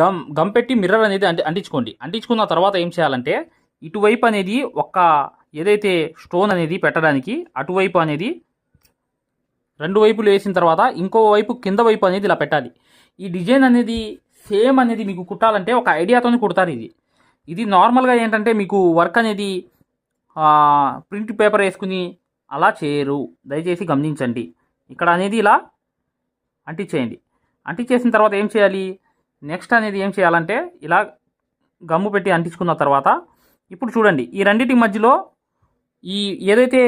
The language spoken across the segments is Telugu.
గమ్ గమ్ పెట్టి మిర్రర్ అనేది అంటి అంటించుకోండి. అంటించుకున్న తర్వాత ఏం చేయాలంటే ఇటువైపు అనేది ఒక్క ఏదైతే స్టోన్ అనేది పెట్టడానికి అటువైపు అనేది రెండు వైపులు వేసిన తర్వాత ఇంకో వైపు కింద వైపు అనేది ఇలా పెట్టాలి. ఈ డిజైన్ అనేది సేమ్ అనేది మీకు కుట్టాలంటే ఒక ఐడియాతోనే కుడతారు ఇది. ఇది నార్మల్గా ఏంటంటే మీకు వర్క్ అనేది ప్రింట్ పేపర్ వేసుకుని అలా చేయరు. దయచేసి గమనించండి. ఇక్కడ అనేది ఇలా అంటించేయండి. అంటించేసిన తర్వాత ఏం చేయాలి? నెక్స్ట్ అనేది ఏం చేయాలంటే ఇలా గమ్ము పెట్టి అంటించుకున్న తర్వాత ఇప్పుడు చూడండి ఈ రెండింటి మధ్యలో ఈ ఏదైతే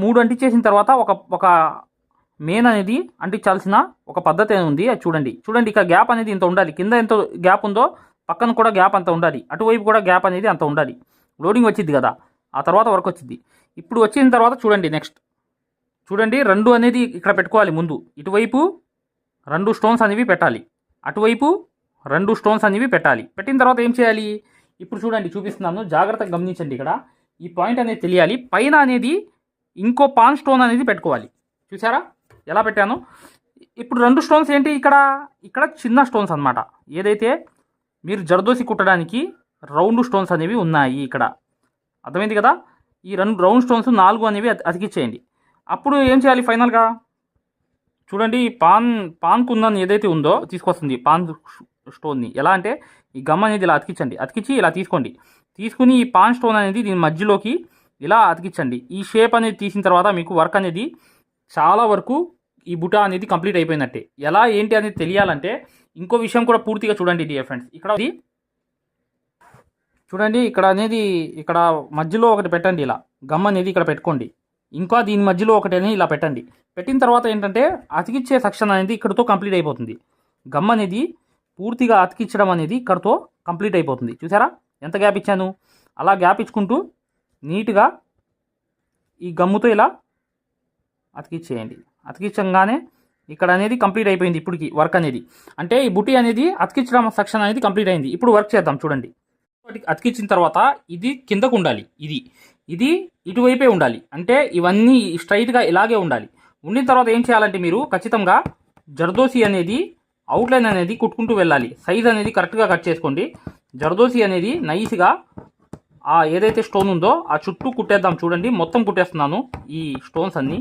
మూడు అంటించేసిన తర్వాత ఒక ఒక మెయిన్ అనేది అంటించాల్సిన ఒక పద్ధతి అనేది ఉంది. అది చూడండి చూడండి ఇక గ్యాప్ అనేది ఇంత ఉండాలి. కింద ఎంత గ్యాప్ ఉందో పక్కన కూడా గ్యాప్ అంత ఉండాలి. అటువైపు కూడా గ్యాప్ అనేది అంత ఉండాలి. లోడింగ్ వచ్చింది కదా ఆ తర్వాత వర్క్ వచ్చింది. ఇప్పుడు వచ్చిన తర్వాత చూడండి నెక్స్ట్ చూడండి రెండు అనేది ఇక్కడ పెట్టుకోవాలి ముందు. ఇటువైపు రెండు స్టోన్స్ అనేవి పెట్టాలి. అటువైపు రెండు స్టోన్స్ అనేవి పెట్టాలి. పెట్టిన తర్వాత ఏం చేయాలి? ఇప్పుడు చూడండి చూపిస్తున్నాను. జాగ్రత్తగా గమనించండి ఇక్కడ. ఈ పాయింట్ అనేది తెలియాలి. పైన అనేది ఇంకో పాన్ స్టోన్ అనేది పెట్టుకోవాలి. చూసారా ఎలా పెట్టాను? ఇప్పుడు రెండు స్టోన్స్ ఏంటి ఇక్కడ? ఇక్కడ చిన్న స్టోన్స్ అన్నమాట. ఏదైతే మీరు జరదోసి కుట్టడానికి రౌండ్ స్టోన్స్ అనేవి ఉన్నాయి ఇక్కడ. అర్థమైంది కదా? ఈ రెండు రౌండ్ స్టోన్స్ నాలుగు అనేవి అతికిచ్చేయండి. అప్పుడు ఏం చేయాలి ఫైనల్గా? చూడండి పాన్ పాన్ కుందన్ ఏదైతే ఉందో తీసుకొస్తుంది. పాన్ స్టోన్ని ఎలా అంటే ఈ గమ్ అనేది ఇలా అతికించండి. అతికించి ఇలా తీసుకోండి. తీసుకుని ఈ పాన్ స్టోన్ అనేది దీని మధ్యలోకి ఇలా అతికించండి. ఈ షేప్ అనేది తీసిన తర్వాత మీకు వర్క్ అనేది చాలా వరకు ఈ బుటా అనేది కంప్లీట్ అయిపోయినట్టే. ఎలా ఏంటి అనేది తెలియాలంటే ఇంకో విషయం కూడా పూర్తిగా చూడండి డియర్ ఫ్రెండ్స్. ఇక్కడ చూడండి ఇక్కడ అనేది ఇక్కడ మధ్యలో ఒకటి పెట్టండి ఇలా. గమ్ అనేది ఇక్కడ పెట్టుకోండి. ఇంకా దీని మధ్యలో ఒకటి అనేది ఇలా పెట్టండి. పెట్టిన తర్వాత ఏంటంటే అతికిచ్చే సెక్షన్ అనేది ఇక్కడతో కంప్లీట్ అయిపోతుంది. గమ్ అనేది పూర్తిగా అతికించడం అనేది ఇక్కడతో కంప్లీట్ అయిపోతుంది. చూసారా? ఎంత గ్యాప్ ఇచ్చాను? అలా గ్యాప్ ఇచ్చుకుంటూ నీట్గా ఈ గమ్ముతో ఇలా అతికిచ్చేయండి. అతికించగానే ఇక్కడ అనేది కంప్లీట్ అయిపోయింది ఇప్పటికి వర్క్ అనేది. అంటే ఈ బుటీ అనేది అతికించడం సెక్షన్ అనేది కంప్లీట్ అయింది. ఇప్పుడు వర్క్ చేద్దాం చూడండి. వాటికి అతికించిన తర్వాత ఇది కిందకు ఉండాలి. ఇది. ఇది ఇటువైపే ఉండాలి. అంటే ఇవన్నీ స్ట్రైట్గా ఇలాగే ఉండాలి. ఉండిన తర్వాత ఏం చేయాలంటే మీరు ఖచ్చితంగా జర్దోసి అనేది అవుట్లైన్ అనేది కుట్టుకుంటూ వెళ్ళాలి. సైజ్ అనేది కరెక్ట్గా కట్ చేసుకోండి. జర్దోసి అనేది నైస్గా ఆ ఏదైతే స్టోన్ ఉందో ఆ చుట్టూ కుట్టేద్దాం. చూడండి మొత్తం కుట్టేస్తున్నాను ఈ స్టోన్స్ అన్నీ.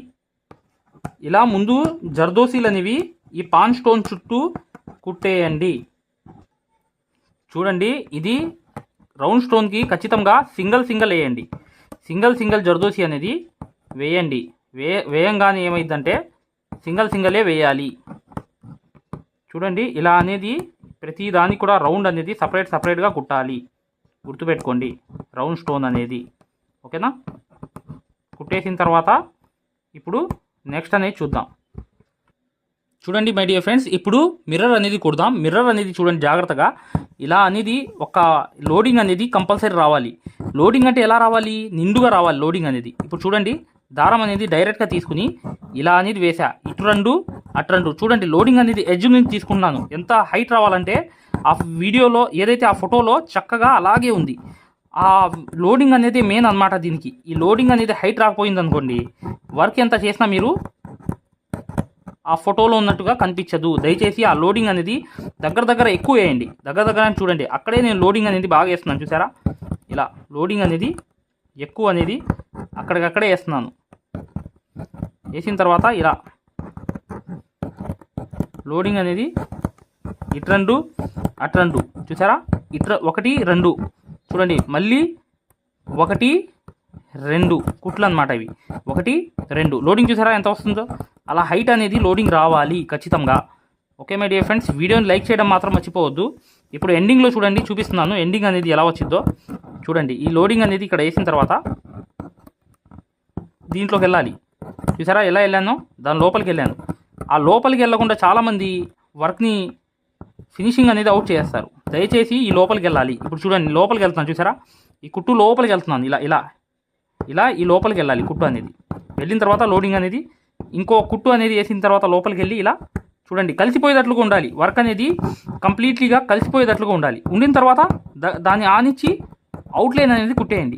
ఇలా ముందు జర్దోసీలు అనేవి ఈ పాన్ స్టోన్ చుట్టూ కుట్టేయండి. చూడండి ఇది రౌండ్ స్టోన్కి ఖచ్చితంగా సింగిల్ సింగిల్ వేయండి. సింగిల్ సింగిల్ జర్దోసి అనేది వేయండి. వే వేయంగానే ఏమైందంటే సింగిల్ సింగలే వేయాలి. చూడండి ఇలా అనేది ప్రతి దానికి కూడా రౌండ్ అనేది సపరేట్ సపరేట్గా కుట్టాలి. గుర్తుపెట్టుకోండి రౌండ్ స్టోన్ అనేది. ఓకేనా? కుట్టేసిన తర్వాత ఇప్పుడు నెక్స్ట్ అనేది చూద్దాం. చూడండి మై డియర్ ఫ్రెండ్స్ ఇప్పుడు మిర్రర్ అనేది కుడదాం. మిర్రర్ అనేది చూడండి జాగ్రత్తగా. ఇలా అనేది ఒక లోడింగ్ అనేది కంపల్సరీ రావాలి. లోడింగ్ అంటే ఎలా రావాలి? నిండుగా రావాలి లోడింగ్ అనేది. ఇప్పుడు చూడండి దారం అనేది డైరెక్ట్గా తీసుకుని ఇలా అనేది వేసా ఇటు రెండు అటు రెండు. చూడండి లోడింగ్ అనేది ఎడ్జ్ నుంచి తీసుకున్నాను ఎంత హైట్ రావాలంటే ఆ వీడియోలో ఏదైతే ఆ ఫోటోలో చక్కగా అలాగే ఉంది. ఆ లోడింగ్ అనేది మెయిన్ అన్నమాట దీనికి. ఈ లోడింగ్ అనేది హైట్ రాకపోయింది అనుకోండి వర్క్ ఎంత చేసినా మీరు ఆ ఫోటోలో ఉన్నట్టుగా కనిపించదు. దయచేసి ఆ లోడింగ్ అనేది దగ్గర దగ్గర ఎక్కువ వేయండి. దగ్గర దగ్గర చూడండి. అక్కడే నేను లోడింగ్ అనేది బాగా వేస్తున్నాను చూసారా? ఇలా లోడింగ్ అనేది ఎక్కువ అనేది అక్కడికక్కడే వేస్తున్నాను. వేసిన తర్వాత ఇలా. లోడింగ్ అనేది ఇటు రెండు అటు రెండు. చూసారా? ఇటు ఒకటి రెండు. చూడండి మళ్ళీ ఒకటి రెండు. కుట్లు అనమాట ఇవి. ఒకటి రెండు. లోడింగ్ చూసారా? ఎంత వస్తుందో? అలా హైట్ అనేది లోడింగ్ రావాలి ఖచ్చితంగా. ఓకే మై డియర్ ఫ్రెండ్స్ వీడియోని లైక్ చేయడం మాత్రం మర్చిపోవద్దు. ఇప్పుడు ఎండింగ్లో చూడండి చూపిస్తున్నాను. ఎండింగ్ అనేది ఎలా వచ్చిందో చూడండి ఈ లోడింగ్ అనేది ఇక్కడ వేసిన తర్వాత దీంట్లోకి వెళ్ళాలి చూసారా ఎలా వెళ్ళానో? దాని లోపలికి వెళ్ళాను ఆ లోపలికి వెళ్ళకుండా చాలామంది వర్క్ని ఫినిషింగ్ అనేది అవుట్ చేస్తారు దయచేసి ఈ లోపలికి వెళ్ళాలి ఇప్పుడు చూడండి లోపలికి వెళ్తున్నాను చూసారా? ఈ కుట్టు లోపలికి వెళ్తున్నాను ఇలా ఇలా ఇలా ఈ లోపలికి వెళ్ళాలి కుట్టు అనేది. వెళ్ళిన తర్వాత లోడింగ్ అనేది ఇంకో కుట్టు అనేది వేసిన తర్వాత లోపలికి వెళ్ళి ఇలా చూడండి కలిసిపోయేటట్లుగా ఉండాలి. వర్క్ అనేది కంప్లీట్లీగా కలిసిపోయేటట్లుగా ఉండాలి. ఉండిన తర్వాత దా- దాన్ని ఆనిచ్చి అవుట్లైన్ అనేది కుట్టేయండి.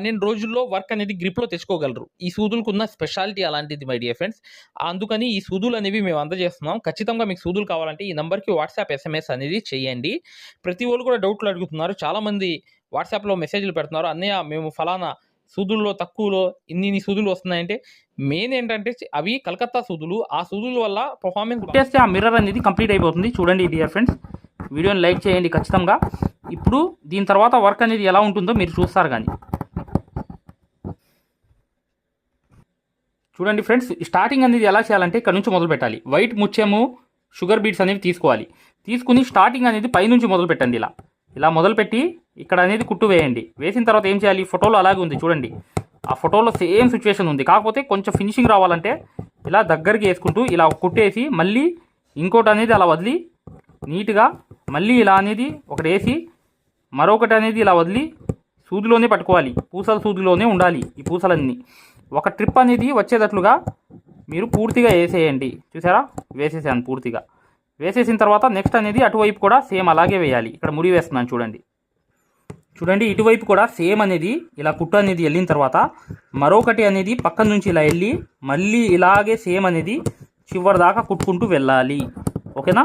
పన్నెండు రోజుల్లో వర్క్ అనేది గ్రిప్లో తెచ్చుకోగలరు. ఈ సూదులకు ఉన్న స్పెషాలిటీ అలాంటిది మై డియర్ ఫ్రెండ్స్ అందుకని ఈ సూదులు అనేవి మేము అందజేస్తున్నాం. ఖచ్చితంగా మీకు సూదులు కావాలంటే ఈ నెంబర్కి వాట్సాప్ ఎస్ఎంఎస్ అనేది చేయండి. ప్రతి వాళ్ళు కూడా డౌట్లు అడుగుతున్నారు. చాలామంది వాట్సాప్లో మెసేజ్లు పెడుతున్నారు. అన్నయ్య మేము ఫలానా సూదుల్లో తక్కువలో ఇన్ని ఇన్ని సూదులు వస్తున్నాయంటే మెయిన్ ఏంటంటే అవి కలకత్తా సూదులు. ఆ సూదుల వల్ల పర్ఫార్మెన్స్ పుట్టేస్తే ఆ మిర్రర్ అనేది కంప్లీట్ అయిపోతుంది. చూడండి డియర్ ఫ్రెండ్స్ వీడియోని లైక్ చేయండి ఖచ్చితంగా. ఇప్పుడు దీని తర్వాత వర్క్ అనేది ఎలా ఉంటుందో మీరు చూస్తారు కానీ. చూడండి ఫ్రెండ్స్ స్టార్టింగ్ అనేది ఎలా చేయాలంటే ఇక్కడ నుంచి మొదలు పెట్టాలి. వైట్ ముత్యము షుగర్ బీట్స్ అనేవి తీసుకోవాలి. తీసుకుని స్టార్టింగ్ అనేది పైనుంచి మొదలు పెట్టండి ఇలా. ఇలా మొదలుపెట్టి ఇక్కడ అనేది కుట్టు వేయండి. వేసిన తర్వాత ఏం చేయాలి? ఫోటోలో అలాగే ఉంది చూడండి. ఆ ఫోటోలో సేమ్ సిచ్యువేషన్ ఉంది. కాకపోతే కొంచెం ఫినిషింగ్ రావాలంటే ఇలా దగ్గరికి వేసుకుంటూ ఇలా కుట్టేసి మళ్ళీ ఇంకోటి అనేది అలా వదిలి నీట్గా మళ్ళీ ఇలా అనేది ఒకటి వేసి మరొకటి అనేది ఇలా వదిలి సూదిలోనే పట్టుకోవాలి. పూసల సూదిలోనే ఉండాలి ఈ పూసలన్నీ. ఒక ట్రిప్ అనేది వచ్చేటట్లుగా మీరు పూర్తిగా వేసేయండి. చూసారా? వేసేసాను పూర్తిగా. వేసేసిన తర్వాత నెక్స్ట్ అనేది అటువైపు కూడా సేమ్ అలాగే వేయాలి. ఇక్కడ ముడి వేస్తున్నాను చూడండి. చూడండి ఇటువైపు కూడా సేమ్ అనేది ఇలా కుట్టు అనేది వెళ్ళిన తర్వాత మరొకటి అనేది పక్కన నుంచి ఇలా వెళ్ళి మళ్ళీ ఇలాగే సేమ్ అనేది చివరి దాకా కుట్టుకుంటూ వెళ్ళాలి. ఓకేనా?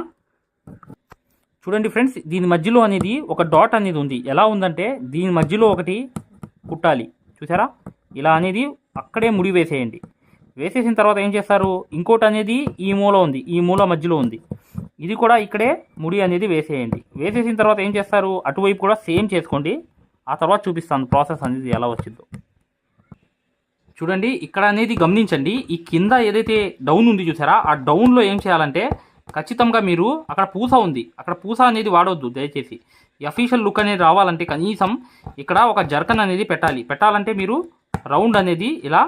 చూడండి ఫ్రెండ్స్ దీని మధ్యలో అనేది ఒక డాట్ అనేది ఉంది. ఎలా ఉందంటే దీని మధ్యలో ఒకటి కుట్టాలి. చూసారా? ఇలా అనేది అక్కడే ముడి వేసేయండి. వేసేసిన తర్వాత ఏం చేస్తారు? ఇంకోటి అనేది ఈ మూల ఉంది ఈ మూల మధ్యలో ఉంది. ఇది కూడా ఇక్కడే ముడి అనేది వేసేయండి. వేసేసిన తర్వాత ఏం చేస్తారు? అటువైపు కూడా సేమ్ చేసుకోండి. ఆ తర్వాత చూపిస్తాను ప్రాసెస్ అనేది ఎలా వచ్చిందో. చూడండి ఇక్కడ అనేది గమనించండి. ఈ కింద ఏదైతే డౌన్ ఉంది చూసారా ఆ డౌన్లో ఏం చేయాలంటే ఖచ్చితంగా మీరు అక్కడ పూస ఉంది. అక్కడ పూస అనేది వాడవద్దు దయచేసి. అఫీషియల్ లుక్ అనేది రావాలంటే కనీసం ఇక్కడ ఒక జర్కన్ అనేది పెట్టాలి. పెట్టాలంటే మీరు రౌండ్ అనేది ఇలా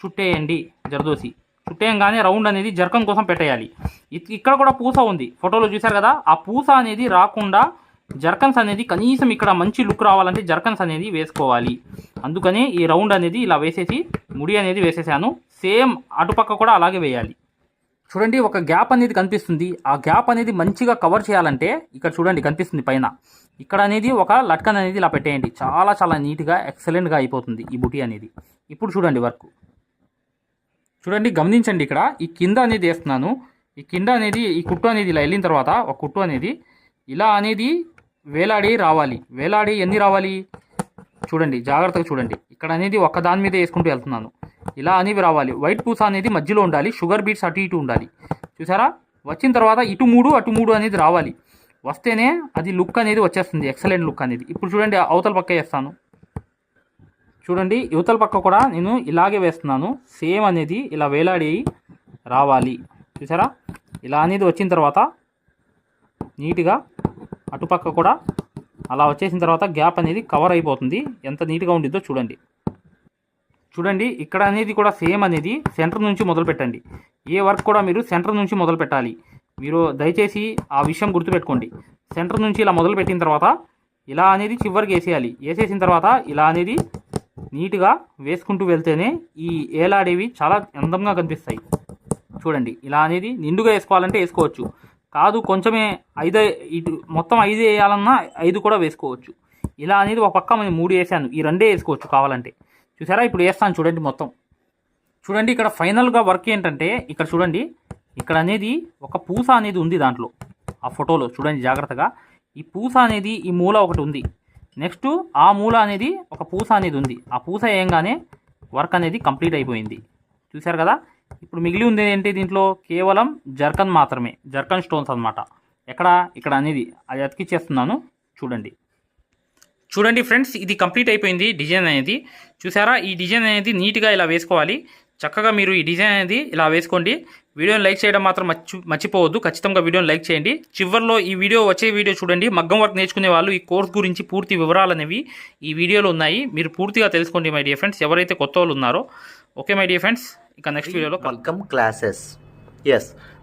చుట్టేయండి జరదోసి. చుట్టేయంగానే రౌండ్ అనేది జర్కన్ కోసం పెట్టేయాలి. ఇక్కడ కూడా పూస ఉంది. ఫోటోలో చూశారు కదా? ఆ పూస అనేది రాకుండా జర్కన్స్ అనేది కనీసం ఇక్కడ మంచి లుక్ రావాలంటే జర్కన్స్ అనేది వేసుకోవాలి. అందుకని ఈ రౌండ్ అనేది ఇలా వేసేసి ముడి అనేది వేసేసాను. సేమ్ అటుపక్క కూడా అలాగే వేయాలి. చూడండి ఒక గ్యాప్ అనేది కనిపిస్తుంది. ఆ గ్యాప్ అనేది మంచిగా కవర్ చేయాలంటే ఇక్కడ చూడండి కనిపిస్తుంది పైన. ఇక్కడ అనేది ఒక లట్కన్ అనేది ఇలా పెట్టేయండి. చాలా చాలా నీట్గా ఎక్సలెంట్గా అయిపోతుంది ఈ బుటీ అనేది. ఇప్పుడు చూడండి వర్క్. చూడండి గమనించండి ఇక్కడ. ఈ కింద అనేది వేస్తున్నాను. ఈ కింద అనేది ఈ కుట్టు అనేది ఇలా వెళ్ళిన తర్వాత ఒక కుట్టు అనేది ఇలా అనేది వేలాడి రావాలి. వేలాడి ఎన్ని రావాలి? చూడండి జాగ్రత్తగా చూడండి. ఇక్కడ అనేది ఒక్క దాని మీద వేసుకుంటూ వెళ్తున్నాను. ఇలా అనేవి రావాలి. వైట్ పూస అనేది మధ్యలో ఉండాలి. షుగర్ బీట్స్ అటు ఇటు ఉండాలి. చూసారా? వచ్చిన తర్వాత ఇటు మూడు అటు మూడు అనేది రావాలి. వస్తేనే అది లుక్ అనేది వచ్చేస్తుంది. ఎక్సలెంట్ లుక్ అనేది. ఇప్పుడు చూడండి అవతల పక్క వేస్తాను. చూడండి యువతల పక్క కూడా నేను ఇలాగే వేస్తున్నాను. సేమ్ అనేది ఇలా వేలాడి రావాలి. చూసారా? ఇలా అనేది వచ్చిన తర్వాత నీట్గా అటుపక్క కూడా అలా వచ్చేసిన తర్వాత గ్యాప్ అనేది కవర్ అయిపోతుంది. ఎంత నీట్గా ఉండిద్దో చూడండి. చూడండి ఇక్కడ అనేది కూడా సేమ్ అనేది సెంటర్ నుంచి మొదలు పెట్టండి. ఏ వర్క్ కూడా మీరు సెంటర్ నుంచి మొదలు పెట్టాలి. మీరు దయచేసి ఆ విషయం గుర్తుపెట్టుకోండి. సెంటర్ నుంచి ఇలా మొదలు పెట్టిన తర్వాత ఇలా అనేది చివరికి వేసేయాలి. వేసేసిన తర్వాత ఇలా అనేది నీట్గా వేసుకుంటూ వెళ్తేనే ఈ ఏలాడేవి చాలా అందంగా కనిపిస్తాయి. చూడండి ఇలా అనేది నిండుగా వేసుకోవాలంటే వేసుకోవచ్చు. కాదు కొంచెమే ఐదు ఇటు మొత్తం ఐదు వేయాలన్నా ఐదు కూడా వేసుకోవచ్చు. ఇలా అనేది ఒక పక్క నేను మూడు వేసాను. ఈ రెండే వేసుకోవచ్చు కావాలంటే. చూసారా? ఇప్పుడు వేస్తాను చూడండి మొత్తం. చూడండి ఇక్కడ ఫైనల్గా వర్క్ ఏంటంటే ఇక్కడ చూడండి ఇక్కడ అనేది ఒక పూస అనేది ఉంది దాంట్లో. ఆ ఫోటోలో చూడండి జాగ్రత్తగా. ఈ పూస అనేది ఈ మూల ఒకటి ఉంది. నెక్స్ట్ ఆ మూల అనేది ఒక పూస అనేది ఉంది. ఆ పూస వేయంగానే వర్క్ అనేది కంప్లీట్ అయిపోయింది. చూశారు కదా? ఇప్పుడు మిగిలి ఉంది ఏంటి దీంట్లో? కేవలం జర్కన్ మాత్రమే. జర్కన్ స్టోన్స్ అనమాట ఎక్కడ? ఇక్కడ అనేది అది అతికిచ్చేస్తున్నాను. చూడండి. చూడండి ఫ్రెండ్స్ ఇది కంప్లీట్ అయిపోయింది డిజైన్ అనేది. చూసారా? ఈ డిజైన్ అనేది నీట్గా ఇలా వేసుకోవాలి. చక్కగా మీరు ఈ డిజైన్ అనేది ఇలా వేసుకోండి. వీడియోని లైక్ చేయడం మాత్రం మర్చి మర్చిపోవద్దు. ఖచ్చితంగా వీడియోని లైక్ చేయండి. చివరిలో ఈ వీడియో వచ్చే వీడియో చూడండి. మగ్గం వర్క్ నేర్చుకునే వాళ్ళు ఈ కోర్స్ గురించి పూర్తి వివరాలు అనేవి ఈ వీడియోలో ఉన్నాయి. మీరు పూర్తిగా తెలుసుకోండి మై డియర్ ఫ్రెండ్స్. ఎవరైతే కొత్త వాళ్ళు ఉన్నారో. Okay my dear friends. ఇక నెక్స్ట్ వీడియోలో. మగ్గం క్లాసెస్. ఎస్